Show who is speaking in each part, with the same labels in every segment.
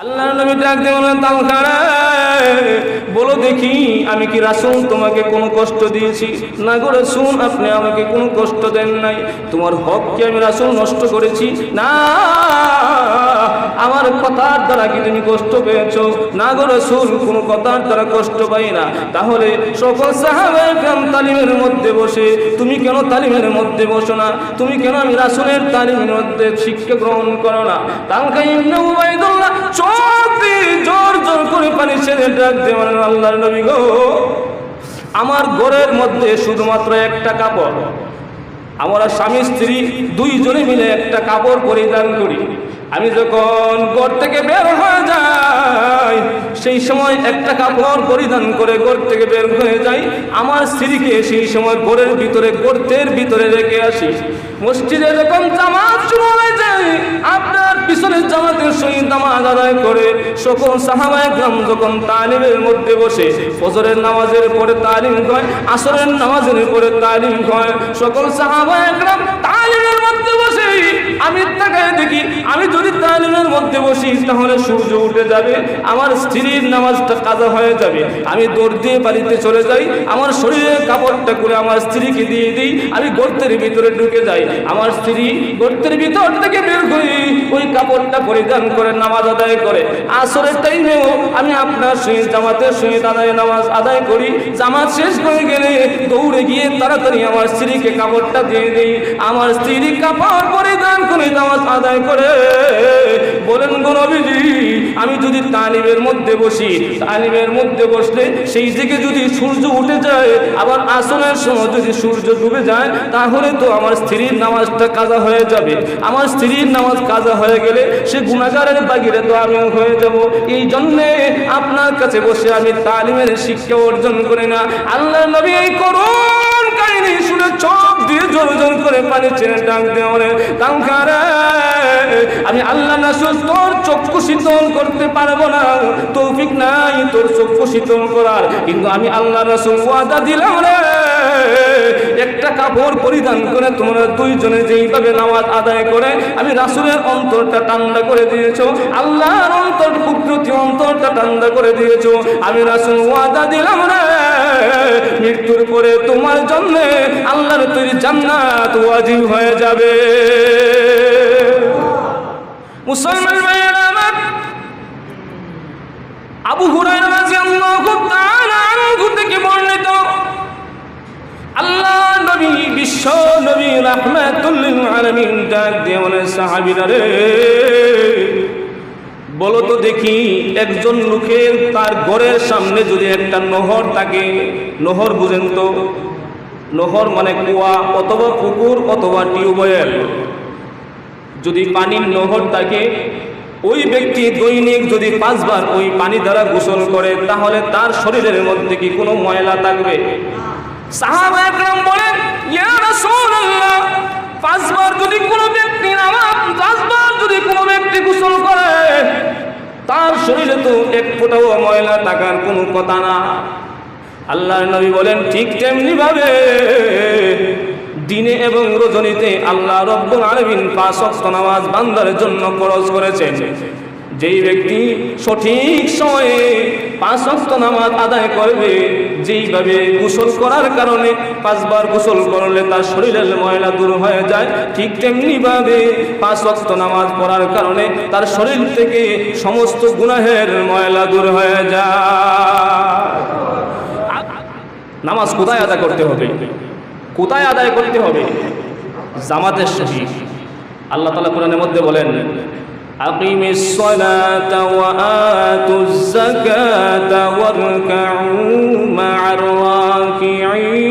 Speaker 1: আল্লাহ নবী ডাক দেবেন তালখারা বলো দেখি, আমি কি রাসুল তোমাকে কোনো কষ্ট দিয়েছি? না গো রাসুল, আপনি আমাকে কোনো কষ্ট দেন নাই। তোমার হক কি আমি রাসুল নষ্ট করেছি? না, আমার কথার দ্বারা কি তুমি কষ্ট পেয়েছ? না গো রাসুল, কোনো কথার দ্বারা কষ্ট পাই না। তাহলে সকল সাহাবায়ে তালিমের মধ্যে বসে, তুমি কেন তালিমের মধ্যে বসো না? তুমি কেন আমি রাসুলের তালিমের মধ্যে শিক্ষা গ্রহণ করো না? তালকা ইবনে উবাইদুল্লাহ চোখ জোর জোর করে ছেড়ে ডাক দিয়ে বলেন আল্লাহর নবী গো। আমার ঘরের মধ্যে শুধুমাত্র একটা কাপড়। আমরা স্বামী স্ত্রী দুইজনে মিলে একটা কাপড় পরিধান করি। আমি যখন ঘর থেকে বের হয়ে যাই, সেই সময় একটা কাপড় পরিধান করে ঘর থেকে বের হয়ে যাই। আমার স্ত্রীকে সেই সময় ঘরের ভিতরে, গর্তের ভিতরে রেখে আসি। মসজিদে যখন জামাত শুরু হয়ে যায় আপনার পিছনের জামাতের সহিত নামাজ আদায় করে, সকল সাহাবায় গ্রাম যখন তালিমের মধ্যে বসে, ফজরের নামাজের পরে তালিম হয়, আসরের নামাজের পরে তালিম হয়, সকল সাহাবায় গ্রাম তালিমের মধ্যে বসে আমি তাকায় দেখি, আমি যদি তালিমের মধ্যে বসি, তাহলে সূর্য উঠে যাবে, আমার স্ত্রীর নামাজটা কাজা হয়ে যাবে। আমি দৌড় দিয়ে বাড়িতে চলে যাই, আমার শরীরের কাপড়টা করে আমার স্ত্রীকে দিয়ে দিই, আমি গর্তের ভিতরে ঢুকে যাই। আমার স্ত্রী গর্তের ভিতর থেকে বের করি ওই কাপড়টা পরিধান করে নামাজ আদায় করে। আসরের টাইমেও আমি আপনার সহিত, জামাতের সহিত আদায়, নামাজ আদায় করি। জামাত শেষ হয়ে গেলে দৌড়ে গিয়ে তাড়াতাড়ি আমার স্ত্রীকে কাপড়টা দিয়ে দিই। আমার স্ত্রী কাপড় পরিধান করে নামাজ আদায় করে। বলেন গো নবীজি, আমি যদি তালিমের মধ্যে বসি, তালিমের মধ্যে বসলে সেই দিকে যদি সূর্য উঠে যায়, আবার আসনের সময় যদি সূর্য ডুবে যায়, তাহলে তো আমার স্ত্রীর নামাজটা কাজা হয়ে যাবে। আমার স্ত্রীর নামাজ কাজা হয়ে গেলে সে গুণাগারের বাগিরে তো আমি হয়ে যাব। এই জন্যে আপনার কাছে বসে আমি তালিমের শিক্ষা অর্জন করি না। আল্লাহ নবী এই করুন শুনে চোখ দিয়ে জোর জোর করে পানি ছেড়ে ডাক দেওয়া তাঙ্কারে আমি আল্লাহ নাসুল তোর চক্ষু শীতল করতে পারব না। তৌফিক নাই, তোর চক্ষু শীতল করার। কিন্তু আমি আল্লাহ রাসুল ওয়াদা দিলাম রে। একটা কাপড় পরিধান করে তোমরা দুইজনে যেইভাবে নামাজ আদায় করে, আমি রাসুলের অন্তরটা ঠান্ডা করে দিয়েছ। আল্লাহর অন্তর, কুদরতি অন্তরটা ঠান্ডা করে দিয়েছ। আমি রাসুল ওয়াদা দিলাম রে। মৃত্যুর পরে তোমার জন্য আল্লাহর তৈরি জান্নাত ওয়াজিব হয়ে যাবে। মুসলমান ভাইয়েরা আমার আবু হুরায়রা রাদিয়াল্লাহু তাআলা আনহু থেকে বর্ণিত। আল্লাহ নবী, বিশ্ব নবী রাহমাতুল লিল আলামিন ডাক দিয়ে বলেন, সাহাবীরা রে, বলো তো দেখি একজন লোকের তার ঘরের সামনে যদি একটা নহর থাকে, নহর বুঝেন তো, নহর মানে কুয়া অথবা পুকুর অথবা টিউবওয়েল। যদি পানির নহর থাকে, ওই ব্যক্তি দৈনিক যদি পাঁচবার ওই পানি দ্বারা গোসল করে, তাহলে তার শরীরের মধ্যে কি কোনো ময়লা থাকবে? বলেন পাঁচবার যদি কোনো ব্যক্তি পাঁচবার যদি কোনো ব্যক্তি গোসল করে, তার শরীরে তো এক ফোঁটাও ময়লা থাকার কোনো কথা না। আল্লাহর নবী বলেন, ঠিক তেমনি ভাবে দিনে এবং রজনীতে আল্লাহ রব্বুল আলামিন পাঁচ ওয়াক্ত নামাজ বান্দার জন্য খরচ করেছেন। যেই ব্যক্তি সঠিক সময়ে পাঁচ ওয়াক্ত নামাজ আদায় করবে, যেইভাবে গোসল করার কারণে পাঁচবার গোসল করলে তার শরীরের ময়লা দূর হয়ে যায়, ঠিক তেমনি ভাবে পাঁচ ওয়াক্ত নামাজ পড়ার কারণে তার শরীর থেকে সমস্ত গুনাহের ময়লা দূর হয়ে যায়। নামাজ কোথায় আদায় করতে হবে? কোথায় আদায় করতে হবে জামাতের সহিত আল্লাহ তালা কোরআনের মধ্যে বলেন أقم الصلاة وآتوا الزكاة واركعوا مع الراكعين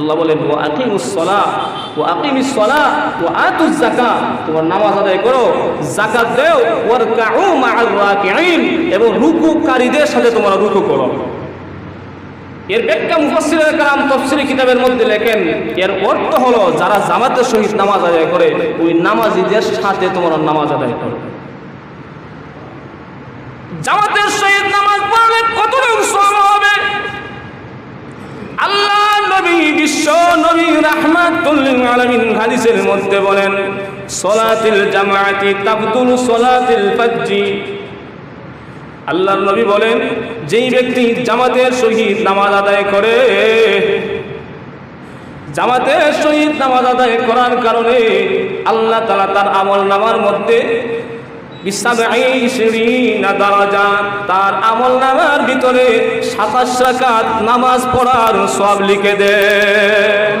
Speaker 1: আল্লাহ বলেন ও আকিমুসলা ও আকিমিসলা ও আতুজ জাকা তোমার নামাজ আদায় করো জাকাত দেও ওয়ার কাউ মা'আর রাকিঈন এবং রুকুকারীদের সাথে তোমরা রুকু করো এর ব্যাখ্যা মুফাসসিরের কালাম তাফসীরি কিতাবের মধ্যে লেখেন, এর অর্থ হলো যারা জামাতের সহিত নামাজ আদায় করে, ওই নামাজীদের সাথে তোমরা নামাজ আদায় করো জামাতের সহিত নামাজ পড়লে কতটুকু সওয়াব হবে? আল্লাহ নবী, বিশ্ব নবী রাহমাতুল লিল আলামিন হাদিসের মধ্যে বলেন, সলাতিল জামায়াতি তাবদুল সলাতিল ফাজ্জি। আল্লাহর নবী বলেন যেই ব্যক্তি জামাতের সহিত নামাজ আদায় করে, জামাতের সহিত নামাজ আদায় করার কারণে আল্লাহ তালা তার আমল নামার মধ্যে তার আমল নামার ভিতরে সাতাশ রাকাত নামাজ পড়ার সব লিখে দেন।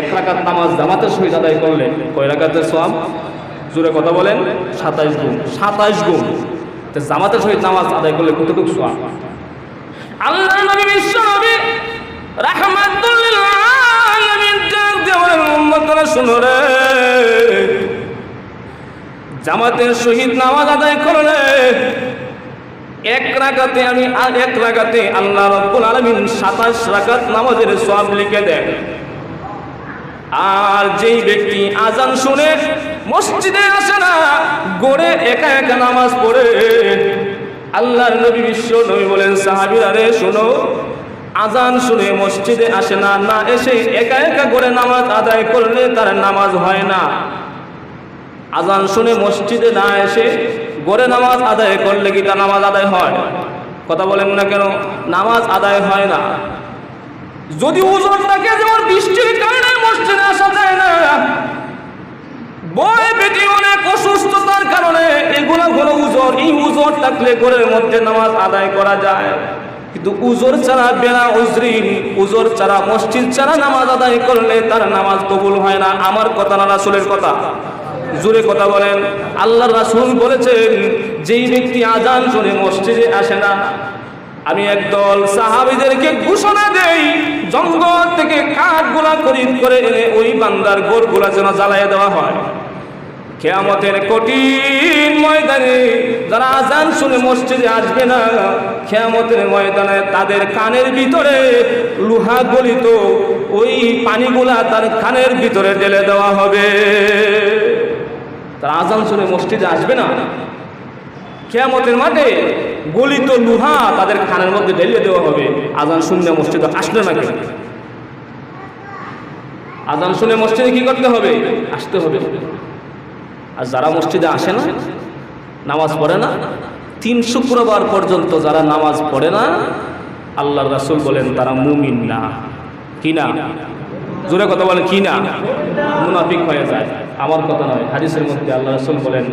Speaker 1: এক রাকাত নামাজ জামাতের সহিত আদায় করলে কয় রাকাতের সব জোরে কথা বলেন, সাতাইশ গুণ সাতাইশ গুণ। তো জামাতের সহিত নামাজ আদায় করলে কতটুকু সব আল্লাহ নবী বিশ্ব নবী জামাতের শহীদ নামাজ আদায় করলে এক রাগাতে আমি এক রাগাতে আল্লাহ রব্বুল আলামিন সাতাশ রাকাত নামাজের সব লিখে দেন। আর যেই ব্যক্তি আজান শুনে মসজিদে আসে না, গড়ে একা একা নামাজ পড়ে। আল্লাহর নবী বিশ্ব নবী বলেন, সাহাবিরা শোনো, আজান শুনে মসজিদে আসে না না এসে একা একা করে নামাজ আদায় করলে তার নামাজ হয় না। আজান শুনে মসজিদে না এসে গড়ে নামাজ আদায় করলে কি তার নামাজ আদায় হয়? কথা বলেন না কেন? নামাজ আদায় হয় না। যদি ওজন থাকে, যেমন বৃষ্টির কারণে মসজিদে আসা যায় না বয় বেটি অনেক অসুস্থতার কারণে এগুলো হলো উজোর এই উজোর থাকলে ঘরের মধ্যে নামাজ আদায় করা যায়। কিন্তু উজোর ছাড়া বেড়া উজরিন, উজোর ছাড়া মসজিদ ছাড়া নামাজ আদায় করলে তার নামাজ কবুল হয় না। আমার কথা না রাসুলের কথা? জোরে কথা বলেন। আল্লাহ রাসুল বলেছেন, যেই ব্যক্তি আজান শুনে মসজিদে আসে না, আমি একদল সাহাবিদেরকে ঘোষণা দেই, জঙ্গল থেকে কাঠগুলা খরিদ করে এনে ওই বান্দার গোরগুলা যেন জ্বালাইয়া দেওয়া হয়। খেয়ামতের কঠিন ময়দানে যারা আজান শুনে মসজিদে আসবে না খেয়ামতের ময়দানে তাদের কানের ভিতরে লোহা গলিত ওই পানিগুলা তার কানের ভিতরে ঢেলে দেওয়া হবে। তারা আজান শুনে মসজিদে আসবে না। খেয়ামতের মাঠে গলিত লোহা তাদের খানের মধ্যে ঢেলে দেওয়া হবে। আজান শুনে মসজিদে আসলে না কেন আজান শুনে মসজিদে কি করতে হবে? আসতে হবে। আর যারা মসজিদে আসে না নামাজ পড়ে না তিন শুক্রবার পর্যন্ত যারা নামাজ পড়ে না আল্লাহ রাসুল বলেন তারা মুমিন না কি না জোরে কথা বলেন কি না মুনাফিক হয়ে যায় আমার কথা নয় হাদিসের মধ্যে আল্লাহ রাসুল বলেন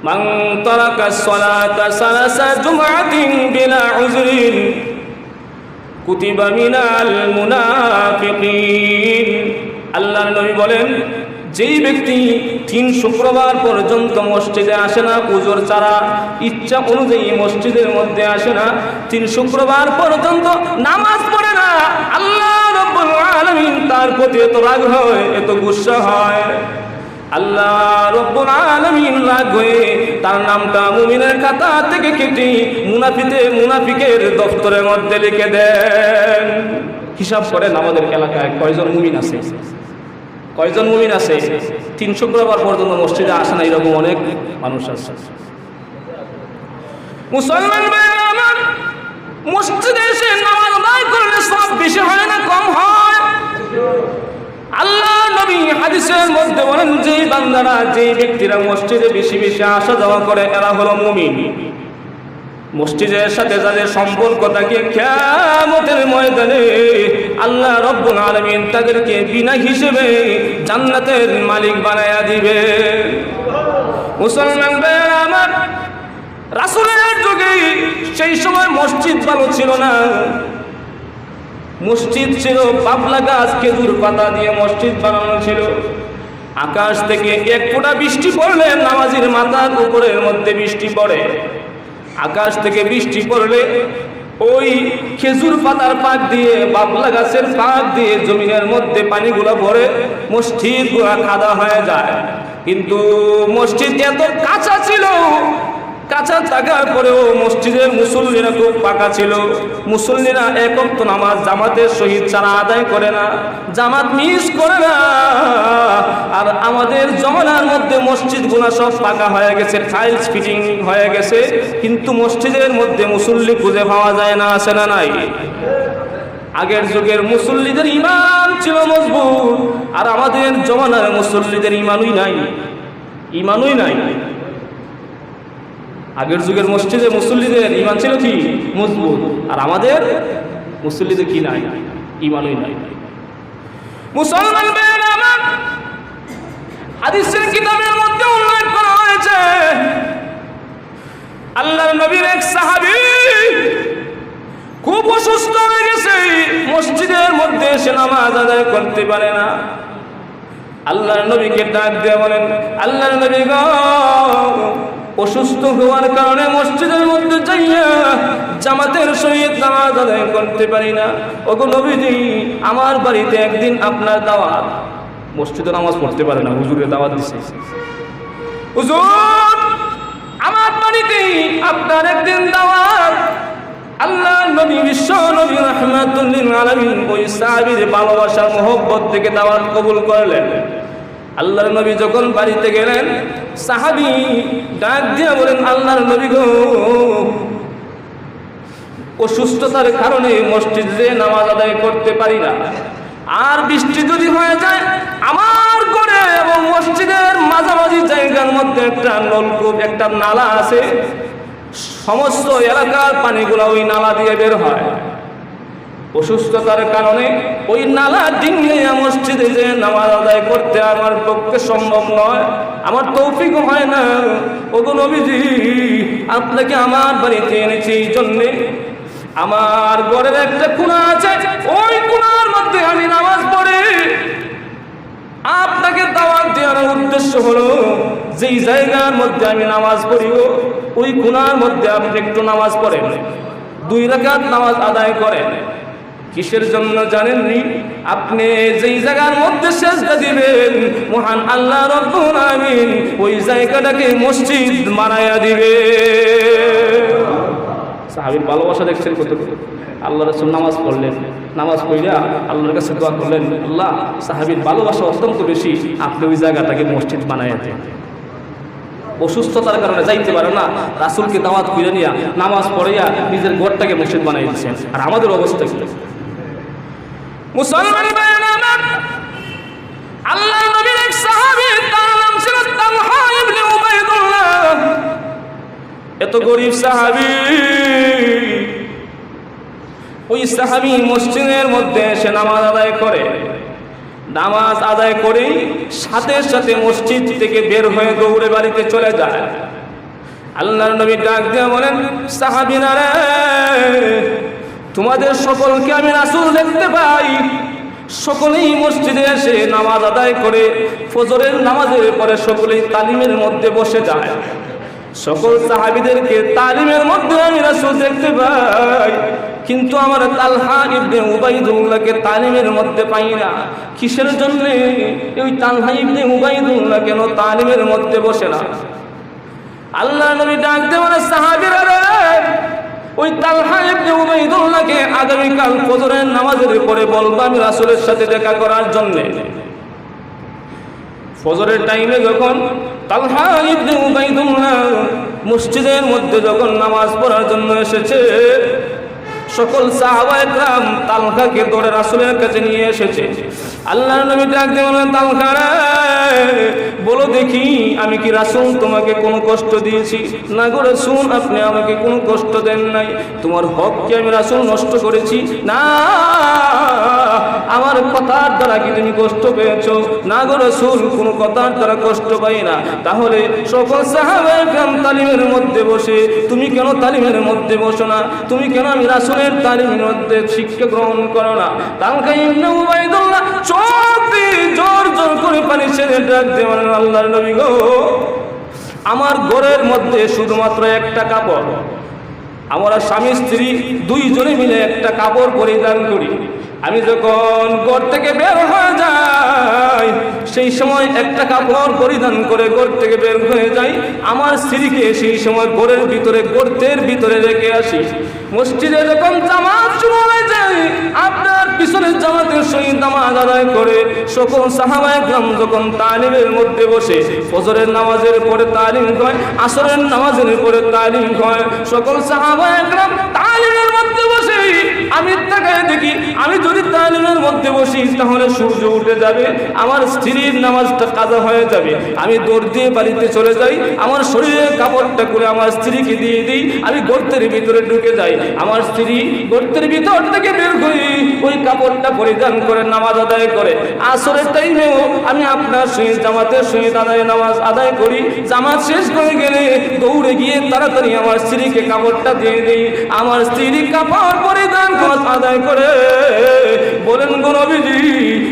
Speaker 1: من ترك الصلاة ثلاث جمعة بلا عذر كتب من المنافقين আল্লাহ নবী বলেন যেই ব্যক্তি তিন শুক্রবার পর্যন্ত মসজিদে আসে না, পুজোর ছাড়া ইচ্ছা অনুযায়ী মসজিদের মধ্যে আসে না, তিন শুক্রবার পর্যন্ত নামাজ পড়ে না, আল্লাহ রব্বুল আলামিন তার প্রতি এত রাগ হয়, এত গুসা হয়। আল্লাহ রব্বুল আলামিন রাগ হয়ে তার নামটা মুমিনের খাতা থেকে কেটে মুনাফিতে মুনাফিকের দপ্তরের মধ্যে লিখে দেন। হিসাব করেন আমাদের এলাকায় কয়জন মুমিন আছে? কয়জন মুমিন আছে? তিন শুক্রবার পর্যন্ত মসজিদে আসে না, এরকম অনেক মানুষ আছে। মুসলমান মসজিদে এসে নামাজ আদায় করলে সব বেশি হয় না, কম হয়? আল্লাহ নবী হাদিসের মধ্যে বলেন, যে বান্দারা, যে ব্যক্তিরা মসজিদে বেশি বেশি আসা যাওয়া করে, এরা হলো মুমিন। মসজিদের সাথে যাদের সম্পর্ক থাকে কেমতের ময়দানে আল্লাহ রব্বুল আলমিন তাদেরকে বিনা হিসেবে জান্নাতের মালিক বানায়া দিবে। মুসলমান আমার, রাসুলের যুগে সেই সময় মসজিদ ভালো ছিল না। মসজিদ ছিল পাবলা গাছ, খেজুর পাতা দিয়ে মসজিদ বানানো ছিল। আকাশ থেকে এক ফোঁটা বৃষ্টি পড়লে নামাজির মাথার উপরের মধ্যে বৃষ্টি পড়ে। আকাশ থেকে বৃষ্টি পড়লে ওই খেজুর পাতার পাক দিয়ে, বাবলা গাছের পাক দিয়ে জমিনের মধ্যে পানিগুলো ভরে মসজিদগুলা খাদা হয়ে যায়। কিন্তু মসজিদ এত কাঁচা ছিল কাঁচা থাকার পরেও মসজিদের মুসল্লিরা খুব পাকা ছিল। মুসল্লিরা একক তো নামাজ জামাতের সহিত ছাড়া আদায় করে না। জামাত মিস করে না। আর আমাদের জমানার মধ্যে মসজিদগুলা সব পাকা হয়ে গেছে, টাইলস ফিটিং হয়ে গেছে। কিন্তু মসজিদের মধ্যে মুসল্লি খুঁজে পাওয়া যায় না, আসে না নাই। আগের যুগের মুসল্লিদের ইমান ছিল মজবুত, আর আমাদের জমানার মুসল্লিদের ইমানই নাই। ইমানই নাই। আগের যুগের মসজিদে মুসল্লিদের ইমান ছিল কি? মজবুত। আর আমাদের মুসল্লিদের কি নাই? ইমানই নাই। মুসলমান হাদিসের কিতাবের মধ্যে উল্লেখ করা হয়েছে, আল্লাহর নবীর এক সাহাবী খুব অসুস্থ হয়ে গেছে, মসজিদের মধ্যে এসে নামাজ আদায় করতে পারে না। আল্লাহর নবীকে ডাক দিয়ে বলেন, আল্লাহর নবী গো অসুস্থ হওয়ার কারণে মসজিদের মধ্যে যাইয়া জামাতের সহিত নামাজ আদায় করতে পারি না। ওগো নবীজি, আমার বাড়িতে একদিন আপনার দাওয়াত। মসজিদে নামাজ পড়তে পারে না, হুজুরের দাওয়াত দিছে। হুজুর, আমার বাড়িতে আপনার একদিন দাওয়াত। আল্লাহ নবী, বিশ্ব নবী রহমাতুল্লিল আলামিন ওই সাহাবীর ভালোবাসার মোহব্বত থেকে দাওয়াত কবুল করলেন। আল্লাহর নবী যখন বাড়িতে গেলেন সাহাবী ডাক দিয়ে বলেন, আল্লাহর নবী গো, অসুস্থতার কারণে মসজিদে নামাজ আদায় করতে পারি না। আর বৃষ্টি যদি হয়ে যায়, আমার করে এবং মসজিদের মাঝামাঝি জায়গার মধ্যে একটা নলকূপ, একটা নালা আছে, সমস্ত এলাকার পানিগুলো ওই নালা দিয়ে বের হয়। অসুস্থতার কারণে ওই নালা ডিঙিয়ে মসজিদে যে নামাজ আদায় করতে আমার পক্ষে সম্ভব নয়। আমার তৌফিক হয় না। ওগো নবীজি, আপনাকে আমার বাড়িতে এনেছি এই জন্যে। আমার ঘরের একটা কোণা আছে, ওই কোণার মধ্যে আমি নামাজ পড়ে। আপনাকে দাওয়াত দেওয়ার উদ্দেশ্য হলো, যেই জায়গার মধ্যে আমি নামাজ পড়িব ওই কোণার মধ্যে আপনি একটু নামাজ পড়েন। দুই রাকাত নামাজ আদায় করেন। কিসের জন্য জানেননি? আপনি যেই জায়গার মধ্যে সেজদা দিবেন, মহান আল্লাহ রব্বুল আমিন ওই জায়গাটাকে মসজিদ বানায়া দিবে। সাহাবির ভালোবাসা দেখছেন কত আল্লাহ রসুল নামাজ পড়লেন। নামাজ পড়িয়া আল্লাহর কাছে দোয়া করলেন, আল্লাহ, সাহাবির ভালোবাসা অত্যন্ত বেশি। আপনি ওই জায়গাটাকে মসজিদ বানাইয়া দেন। অসুস্থতার কারণে যাইতে পারে না। রাসুলকে দাওয়াত করে নিয়া নামাজ পড়িয়া নিজের ঘরটাকে মসজিদ বানাই দিচ্ছেন আর আমাদের অবস্থা কি? মুসলমান ভাইয়েরা আমার, আল্লাহ নবীর এক সাহাবী তার নাম ছিল তালহা ইবনে উবাইদুল্লাহ এত গরিব সাহাবী। ওই সাহাবী মসজিদের মধ্যে এসে নামাজ আদায় করে। নামাজ আদায় করেই সাথে সাথে মসজিদ থেকে বের হয়ে দৌড়ে বাড়িতে চলে যায়। আল্লাহর নবী ডাক দিয়ে বলেন সাহাবিনা রে তোমাদের সকলকে আমি রাসূল দেখতে পাই। সকলেই মসজিদে এসে নামাজ আদায় করে, ফজরের নামাজের পরে সকলেই তালিমের মধ্যে বসে যায়। সকল সাহাবিদেরকে তালিমের মধ্যে আমি রাসূল দেখতে পাই। কিন্তু আমার তালহা ইবনে উবাইদুল্লাহকে তালিমের মধ্যে পাই না। কিসের জন্য? ওই তালহা ইবনে উবাইদুল্লাহ কেন তালিমের মধ্যে বসে না? আল্লাহ নবী ডাক দেওয়ার সাহাবীরা ওই তালহা ইবনে উবাইদুল্লাহকে আগামীকাল ফজরের নামাজের পরে বলব আমি রাসূলের সাথে দেখা করার জন্য। ফজরের টাইমে যখন তালহা ইবনে উবাইদুল্লাহ মসজিদের মধ্যে যখন নামাজ পড়ার জন্য এসেছে সকল সাহাবা একরাম তালকাকে ধরে রাসূলের কাছে নিয়ে এসেছে। আল্লাহ নবী ডাক দিয়ে বললেন তালকা রে, বলো দেখি, আমি কি রাসূল তোমাকে কোনো কষ্ট দিয়েছি? না গো রাসূল, আপনি আমাকে কোনো কষ্ট দেন নাই। তোমার হক কি আমি রাসূল নষ্ট করেছি। না, আমার কথার দ্বারা কি তুমি কষ্ট পেয়েছ? না গো রাসূল, কোনো কথার দ্বারা কষ্ট পাই না। তাহলে সকল সাহাবা একরাম তালিমের মধ্যে বসে, তুমি কেন তালিমের মধ্যে বসো না? তুমি কেন আমি রাসূলের তালিমের মধ্যে শিক্ষা গ্রহণ করো না? তালকা ইবনে উবাইদুল্লাহ চোখ দিয়ে জোর জোর করে পানি ছেড়ে ডাক দিয়ে বলেন নবী গো, আমার ঘরের মধ্যে শুধুমাত্র একটা কাপড়। আমরা স্বামী স্ত্রী দুইজনে মিলে একটা কাপড় পরিধান করি। আমি যখন ঘর থেকে বের হয়ে যাই, সেই সময় একটা কাপড় পরিধান করে ঘর থেকে বের হয়ে যাই। আমার স্ত্রীকে সেই সময় ঘরের ভিতরে, গর্তের ভিতরে রেখে আসি। মসজিদে যখন জামাত শুরু হয়ে যায়, আপনার পিছনের জামাতের সহিত নামাজ আদায় করে, সকল সাহাবায় গ্রাম যখন তালিমের মধ্যে বসে, ফজরের নামাজের পরে তালিম হয়, আসরের নামাজের পরে তালিম হয়, সকল সাহাবায় গ্রাম তালিমের মধ্যে বসে, আমি তাকায় দেখি, আমি যদি তালিমের মধ্যে বসি, তাহলে সূর্য উঠে যাবে, আমার স্ত্রীর নামাজটা কাজা হয়ে যাবে। আমি দৌড় দিয়ে বাড়িতে চলে যাই, আমার শরীরের কাপড়টা করে আমার স্ত্রীকে দিয়ে দিই, আমি গর্তের ভিতরে ঢুকে যাই। আমার স্ত্রী গর্তের ভিতর থেকে বের করি ওই কাপড়টা পরিধান করে নামাজ আদায় করে। আসরের টাইমেও আমি আপনার সহিত, জামাতের সহিত আদায়, নামাজ আদায় করি। জামাত শেষ করে গেলে দৌড়ে গিয়ে তাড়াতাড়ি আমার স্ত্রীকে কাপড়টা দিয়ে দিই। আমার স্ত্রী কাপড় পরিধান করে আদায় করে। বলেন গো নবীজি,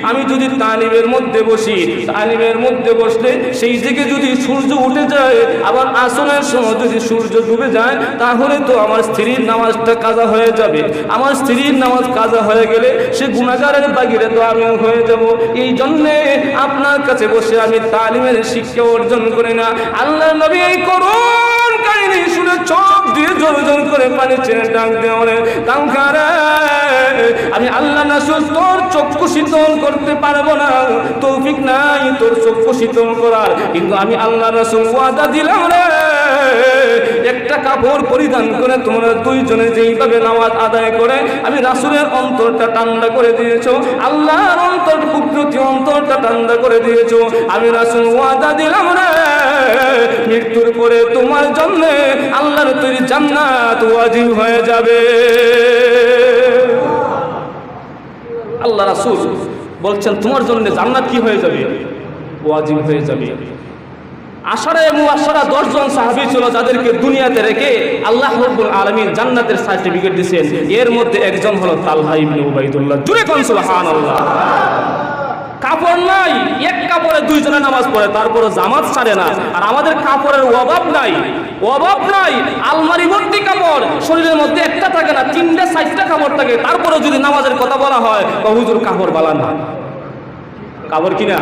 Speaker 1: আমি যদি তালিমের মধ্যে বসি, তালিমের মধ্যে বসলে সেই দিকে যদি সূর্য উঠে যায়, আবার আসনের সময় যদি সূর্য ডুবে যায়, তাহলে তো আমার স্ত্রীর নামাজটা কাজা হয়ে যাবে। আমার স্ত্রীর নামাজ কাজা হয়ে গেলে সে গুণাগারের বাগিরে তো আমিও হয়ে যাব। এই জন্যে আপনার কাছে বসে আমি তালিমের শিক্ষা অর্জন করি না। আল্লাহ নবী এই করুন কাহিনী শুনে চোখ দিয়ে জোর জোর করে পানি ছেড়ে ডাক দেওয়ারে কাঙ্কারে আমি আল্লাহ নাসুল তোর চক্ষু শীতল করতে পারব না। তৌফিক নাই, তোর চক্ষু শীতল করার। কিন্তু আমি আল্লাহ রাসুল ওয়াদা দিলাম রে। একটা কাপড় পরিধান করে তোমরা দুইজনে যেইভাবে নামাজ আদায় করে, আমি রাসুলের অন্তরটা ঠান্ডা করে দিয়েছ, আল্লাহর অন্তর, কুদরতি অন্তরটা ঠান্ডা করে দিয়েছ। আমি রাসুল ওয়াদা দিলাম রে, মৃত্যুর পরে তোমার জন্য আল্লাহর তৈরি জান্নাত ওয়াজিব হয়ে যাবে। আল্লাহ রাসুল বলছেন, তোমার জন্য জান্নাত কি হয়ে যাবে? ওয়াজিব হয়ে যাবে। আশারা এবং আশারা দশজন সাহাবি ছিল যাদেরকে দুনিয়াতে রেখে আল্লাহ রব্বুল আলমীর জান্নাতের সার্টিফিকেট দিয়েছেন এর মধ্যে একজন হলো তালহা ইবনে উবাইদুল্লাহ। জুড়ে কোন সুবহানাল্লাহ। কাপড় নাই, এক কাপড়ে দুইজনে নামাজ পড়ে তারপরে জামাত ছাড়ে না। আর আমাদের কাপড়ের অভাব নাই অভাব নাই। আলমারি ভর্তি কাপড়, শরীরের মধ্যে একটা থাকে না, তিনটা, চারটা কাপড় থাকে। তারপরে যদি নামাজের কথা বলা হয়, বা কাপড় বালা না। কাপড় কিনা?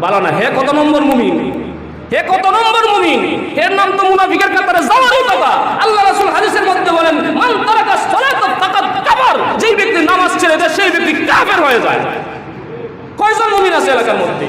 Speaker 1: বালা না। হে কত নম্বর মুমিন? হে কত নম্বর মুমিন? এর নাম তো মুনাফিকের কাতারে যাওয়ারই কথা আল্লাহ রাসূল হাদিসের মধ্যে বলেন, মান তারাকা সালাত ফাকাদ কাফার। যেই ব্যক্তি নামাজ ছেড়ে দেয়, সেই ব্যক্তি কাফের হয়ে যায়। কয়জন মুমিন আছে এলাকার মধ্যে?